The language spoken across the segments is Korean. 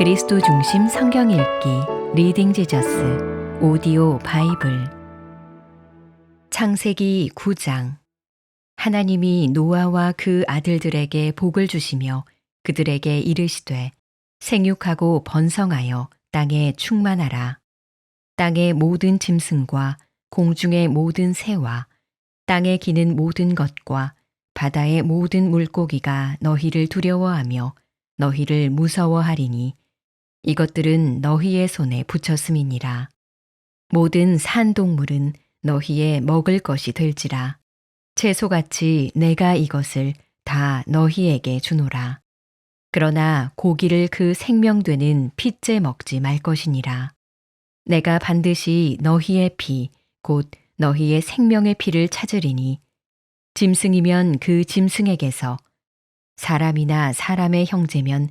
그리스도 중심 성경 읽기 리딩 지저스 오디오 바이블. 창세기 9장. 하나님이 노아와 그 아들들에게 복을 주시며 그들에게 이르시되 생육하고 번성하여 땅에 충만하라. 땅의 모든 짐승과 공중의 모든 새와 땅에 기는 모든 것과 바다의 모든 물고기가 너희를 두려워하며 너희를 무서워하리니 이것들은 너희의 손에 붙였음이니라. 모든 산 동물은 너희의 먹을 것이 될지라. 채소같이 내가 이것을 다 너희에게 주노라. 그러나 고기를 그 생명되는 핏째 먹지 말 것이니라. 내가 반드시 너희의 피, 곧 너희의 생명의 피를 찾으리니 짐승이면 그 짐승에게서 사람이나 사람의 형제면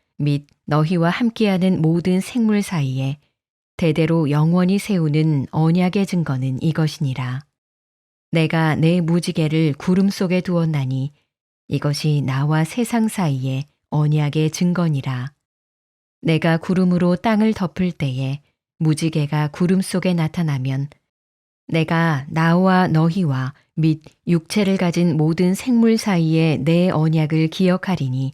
및 너희와 함께하는 모든 생물 사이에 대대로 영원히 세우는 언약의 증거는 이것이니라. 내가 내 무지개를 구름 속에 두었나니 이것이 나와 세상 사이에 언약의 증거니라. 내가 구름으로 땅을 덮을 때에 무지개가 구름 속에 나타나면 내가 나와 너희와 및 육체를 가진 모든 생물 사이에 내 언약을 기억하리니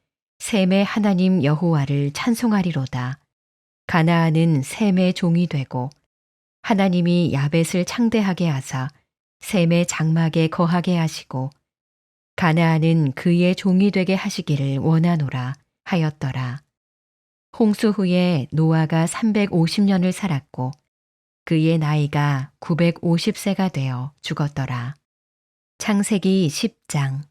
셈의 하나님 여호와를 찬송하리로다. 가나안은 셈의 종이 되고 하나님이 야벳을 창대하게 하사 셈의 장막에 거하게 하시고 가나안은 그의 종이 되게 하시기를 원하노라 하였더라. 홍수 후에 노아가 350년을 살았고 그의 나이가 950세가 되어 죽었더라. 창세기 10장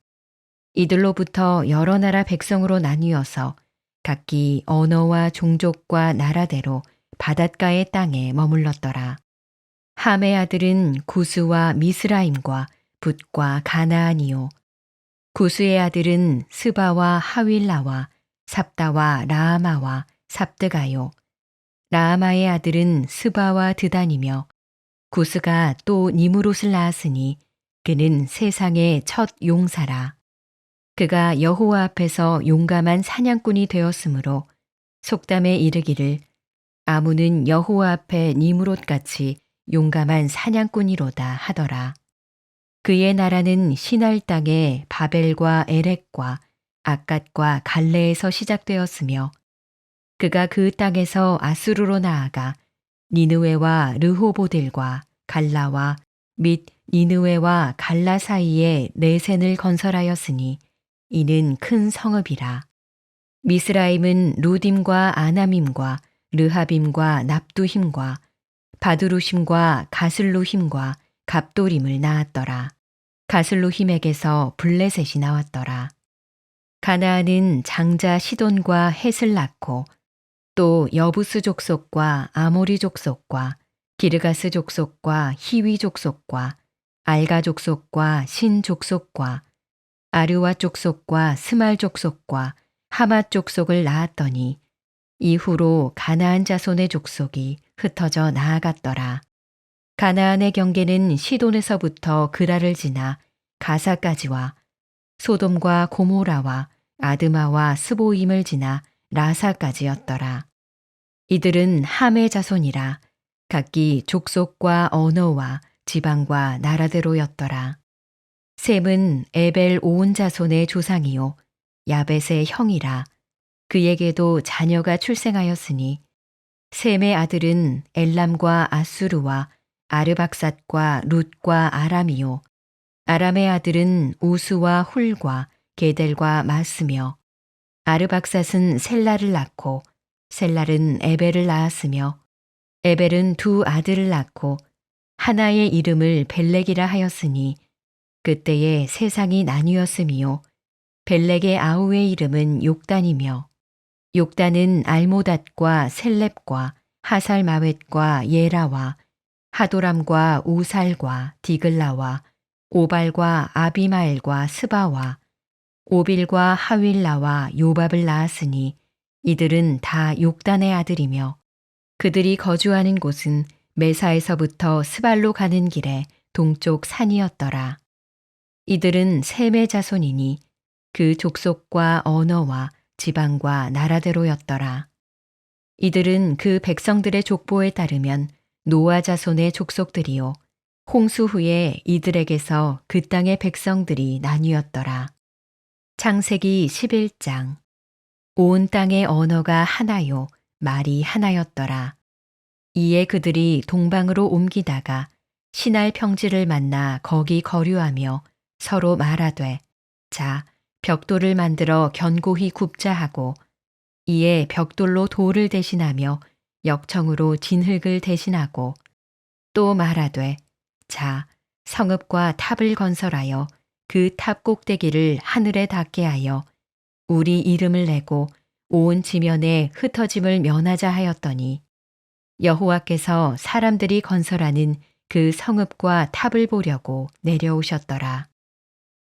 이들로부터 여러 나라 백성으로 나뉘어서 각기 언어와 종족과 나라대로 바닷가의 땅에 머물렀더라. 함의 아들은 구스와 미스라임과 붓과 가나안이요. 구스의 아들은 스바와 하윌라와 삽다와 라아마와 삽드가요. 라아마의 아들은 스바와 드단이며 구스가 또 니무롯을 낳았으니 그는 세상의 첫 용사라. 그가 여호와 앞에서 용감한 사냥꾼이 되었으므로 속담에 이르기를 아무는 여호와 앞에 니무롯 같이 용감한 사냥꾼이로다 하더라. 그의 나라는 시날 땅의 바벨과 에렉과 아갓과 갈레에서 시작되었으며 그가 그 땅에서 아수르로 나아가 니느웨와 르호보딜과 갈라와 및 니느웨와 갈라 사이에 네센을 건설하였으니 이는 큰 성읍이라. 미스라임은 루딤과 아나밈과 르하빔과 납두힘과 바두루심과 가슬루힘과 갑도림을 낳았더라. 가슬루힘에게서 블레셋이 나왔더라. 가나안은 장자 시돈과 헷을 낳고 또 여부스 족속과 아모리 족속과 기르가스 족속과 히위 족속과 알가 족속과 신 족속과 아르와 족속과 스말 족속과 하맛 족속을 낳았더니 이후로 가나안 자손의 족속이 흩어져 나아갔더라. 가나안의 경계는 시돈에서부터 그라를 지나 가사까지와 소돔과 고모라와 아드마와 스보임을 지나 라사까지였더라. 이들은 함의 자손이라 각기 족속과 언어와 지방과 나라대로였더라. 셈은 에벨 오은 자손의 조상이요 야벳의 형이라. 그에게도 자녀가 출생하였으니 셈의 아들은 엘람과 아수르와 아르박삿과 룻과 아람이요. 아람의 아들은 우수와 훌과 게델과 마스며 아르박삿은 셀라를 낳고 셀랄은 에벨을 낳았으며 에벨은 두 아들을 낳고 하나의 이름을 벨렉이라 하였으니 그때에 세상이 나뉘었음이요 벨렉의 아우의 이름은 욕단이며 욕단은 알모닷과 셀렙과 하살마웻과 예라와 하도람과 우살과 디글라와 오발과 아비마엘과 스바와 오빌과 하윌라와 요밥을 낳았으니 이들은 다 욕단의 아들이며 그들이 거주하는 곳은 메사에서부터 스발로 가는 길에 동쪽 산이었더라. 이들은 셈의 자손이니 그 족속과 언어와 지방과 나라대로였더라. 이들은 그 백성들의 족보에 따르면 노아 자손의 족속들이요. 홍수 후에 이들에게서 그 땅의 백성들이 나뉘었더라. 창세기 11장 온 땅의 언어가 하나요 말이 하나였더라. 이에 그들이 동방으로 옮기다가 신할 평지를 만나 거기 거류하며 서로 말하되 자 벽돌을 만들어 견고히 굽자 하고 이에 벽돌로 돌을 대신하며 역청으로 진흙을 대신하고 또 말하되 자 성읍과 탑을 건설하여 그 탑 꼭대기를 하늘에 닿게 하여 우리 이름을 내고 온 지면에 흩어짐을 면하자 하였더니 여호와께서 사람들이 건설하는 그 성읍과 탑을 보려고 내려오셨더라.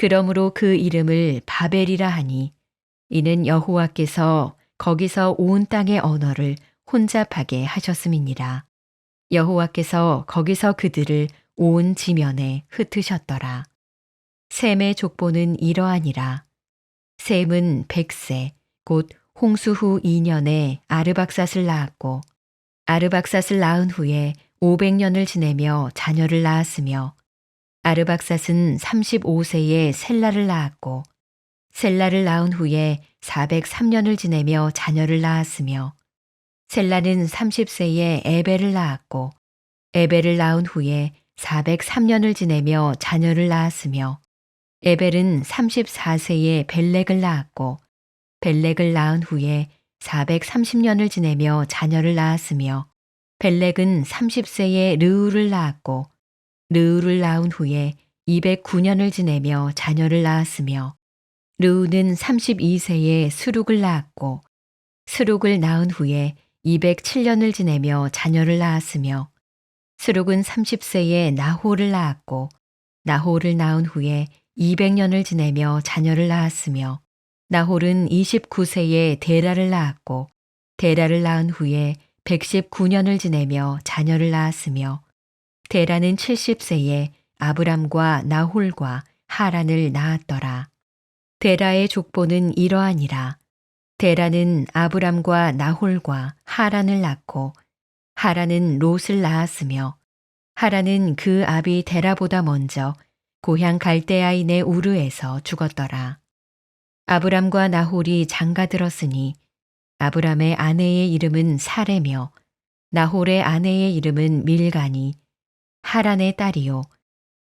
그러므로 그 이름을 바벨이라 하니 이는 여호와께서 거기서 온 땅의 언어를 혼잡하게 하셨음이니라. 여호와께서 거기서 그들을 온 지면에 흩으셨더라. 셈의 족보는 이러하니라. 셈은 백세 곧 홍수 후 2년에 아르박삿을 낳았고 아르박삿을 낳은 후에 500년을 지내며 자녀를 낳았으며 아르박삿은 35세에 셀라를 낳았고 셀라를 낳은 후에 403년을 지내며 자녀를 낳았으며 셀라는 30세에 에벨을 낳았고 에벨을 낳은 후에 403년을 지내며 자녀를 낳았으며 에벨은 34세에 벨렉을 낳았고 벨렉을 낳은 후에 430년을 지내며 자녀를 낳았으며 벨렉은 30세에 르우를 낳았고 르우를 낳은 후에 209년을 지내며 자녀를 낳았으며 르우는 32세에 수룩을 낳았고 수룩을 낳은 후에 207년을 지내며 자녀를 낳았으며 수룩은 30세에 나호를 낳았고 나호를 낳은 후에 200년을 지내며 자녀를 낳았으며 나홀은 29세에 데라를 낳았고 데라를 낳은 후에 119년을 지내며 자녀를 낳았으며 데라는 70세에 아브람과 나홀과 하란을 낳았더라. 데라의 족보는 이러하니라. 데라는 아브람과 나홀과 하란을 낳고 하란은 롯을 낳았으며 하란은 그 아비 데라보다 먼저 고향 갈대아인의 우르에서 죽었더라. 아브람과 나홀이 장가들었으니 아브람의 아내의 이름은 사레며 나홀의 아내의 이름은 밀가니 하란의 딸이요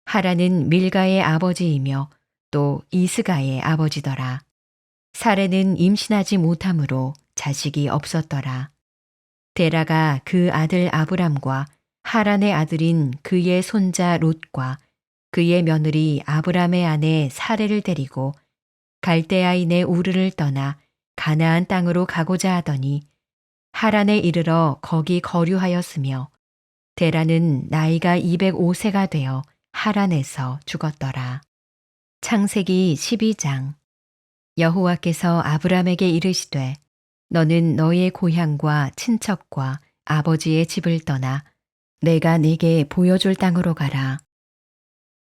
하란은 밀가의 아버지이며 또 이스가의 아버지더라. 사레는 임신하지 못하므로 자식이 없었더라. 데라가 그 아들 아브람과 하란의 아들인 그의 손자 롯과 그의 며느리 아브람의 아내 사레를 데리고 갈대아인의 우르를 떠나 가나안 땅으로 가고자 하더니 하란에 이르러 거기 거류하였으며 데라는 나이가 205세가 되어 하란에서 죽었더라. 창세기 12장 여호와께서 아브람에게 이르시되 너는 너의 고향과 친척과 아버지의 집을 떠나 내가 네게 보여줄 땅으로 가라.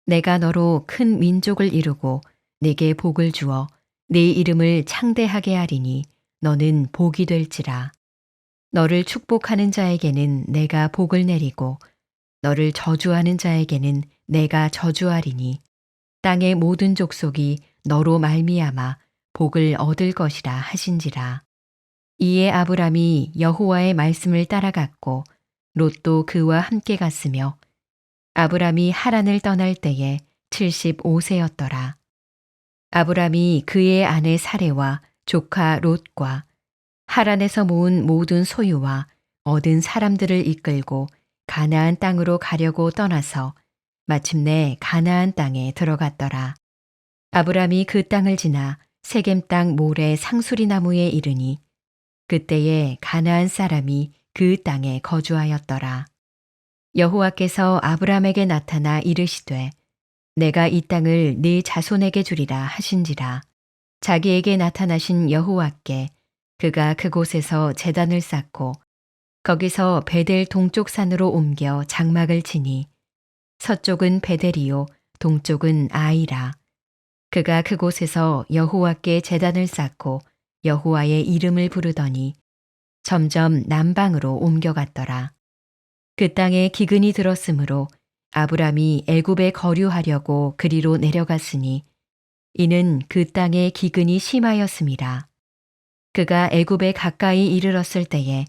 내가 너로 큰 민족을 이루고 네게 복을 주어 네 이름을 창대하게 하리니 너는 복이 될지라. 너를 축복하는 자에게는 내가 복을 내리고 너를 저주하는 자에게는 내가 저주하리니 땅의 모든 족속이 너로 말미암아 복을 얻을 것이라 하신지라. 이에 아브람이 여호와의 말씀을 따라갔고 롯도 그와 함께 갔으며 아브람이 하란을 떠날 때에 75세였더라. 아브람이 그의 아내 사레와 조카 롯과 하란에서 모은 모든 소유와 얻은 사람들을 이끌고 가나안 땅으로 가려고 떠나서 마침내 가나안 땅에 들어갔더라. 아브람이 그 땅을 지나 세겜 땅 모래 상수리 나무에 이르니 그때에 가나안 사람이 그 땅에 거주하였더라. 여호와께서 아브람에게 나타나 이르시되 내가 이 땅을 네 자손에게 주리라 하신지라 자기에게 나타나신 여호와께 그가 그곳에서 제단을 쌓고 거기서 베델 동쪽 산으로 옮겨 장막을 치니 서쪽은 베델이요 동쪽은 아이라 그가 그곳에서 여호와께 제단을 쌓고 여호와의 이름을 부르더니 점점 남방으로 옮겨갔더라. 그 땅에 기근이 들었으므로 아브람이 애굽에 거류하려고 그리로 내려갔으니 이는 그 땅에 기근이 심하였음이라. 그가 애굽에 가까이 이르렀을 때에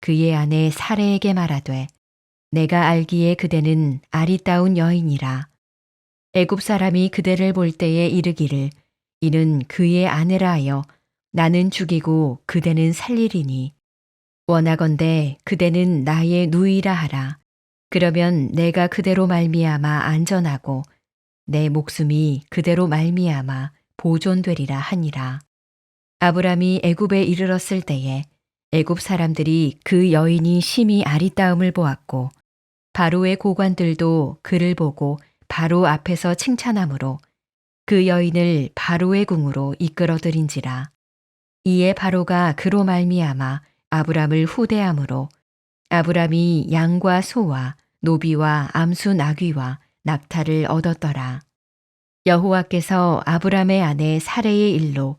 그의 아내 사레에게 말하되 내가 알기에 그대는 아리따운 여인이라. 애굽 사람이 그대를 볼 때에 이르기를 이는 그의 아내라 하여 나는 죽이고 그대는 살리리니 원하건대 그대는 나의 누이라 하라. 그러면 내가 그대로 말미암아 안전하고 내 목숨이 그대로 말미암아 보존되리라 하니라. 아브람이 애굽에 이르렀을 때에 애굽 사람들이 그 여인이 심히 아리따움을 보았고 바로의 고관들도 그를 보고 바로 앞에서 칭찬하므로 그 여인을 바로의 궁으로 이끌어들인지라. 이에 바로가 그로 말미암아 아브람을 후대함으로 아브람이 양과 소와 노비와 암수 나귀와 낙타를 얻었더라. 여호와께서 아브람의 아내 사레의 일로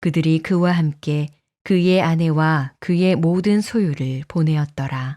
그들이 그와 함께 그의 아내와 그의 모든 소유를 보내었더라.